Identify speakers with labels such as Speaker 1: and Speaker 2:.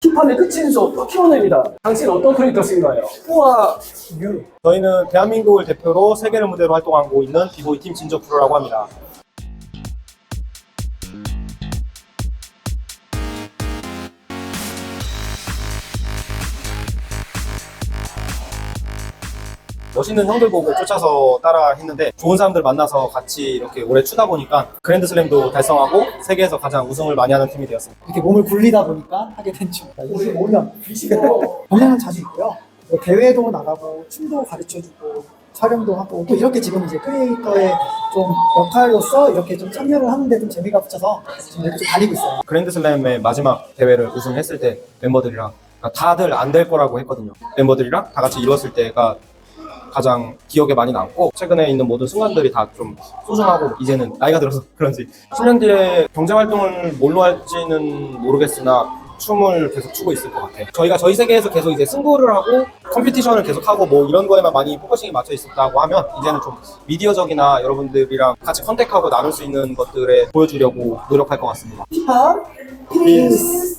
Speaker 1: 힙합의 끝인소 터키원입니다. 당신 어떤 크리에이터신가요? 우와 유.
Speaker 2: 저희는 대한민국을 대표로 세계를 무대로 활동하고 있는 비보이 팀 진저 프로라고 합니다. 멋있는 형들 보고 쫓아서 따라 했는데 좋은 사람들 만나서 같이 이렇게 오래 추다 보니까 그랜드슬램도 달성하고 세계에서 가장 우승을 많이 하는 팀이 되었습니다.
Speaker 3: 이렇게 몸을 굴리다 보니까 하게 된 중. 25년.
Speaker 1: 25.
Speaker 3: 경량은 자주 있고요. 뭐 대회도 나가고 춤도 가르쳐주고 촬영도 하고 또 이렇게 지금 이제 크리에이터의 좀 역할로서 이렇게 좀 참여를 하는데 좀 재미가 붙여서 지금 이렇게 좀 다니고 있어요.
Speaker 2: 그랜드슬램의 마지막 대회를 우승했을 때 멤버들이랑 그러니까 다들 안 될 거라고 했거든요. 멤버들이랑 다 같이 이뤘을 때가 가장 기억에 많이 남고 최근에 있는 모든 순간들이 다 좀 소중하고 이제는 나이가 들어서 그런지 10년 뒤에 경제 활동을 뭘로 할지는 모르겠으나 춤을 계속 추고 있을 것 같아요. 저희가 저희 세계에서 계속 이제 승부를 하고 컴피티션을 계속 하고 뭐 이런 거에만 많이 포커싱이 맞춰 있었다고 하면 이제는 좀 미디어적이나 여러분들이랑 같이 컨택하고 나눌 수 있는 것들에 보여주려고 노력할 것 같습니다.
Speaker 3: 힙합, 피니스.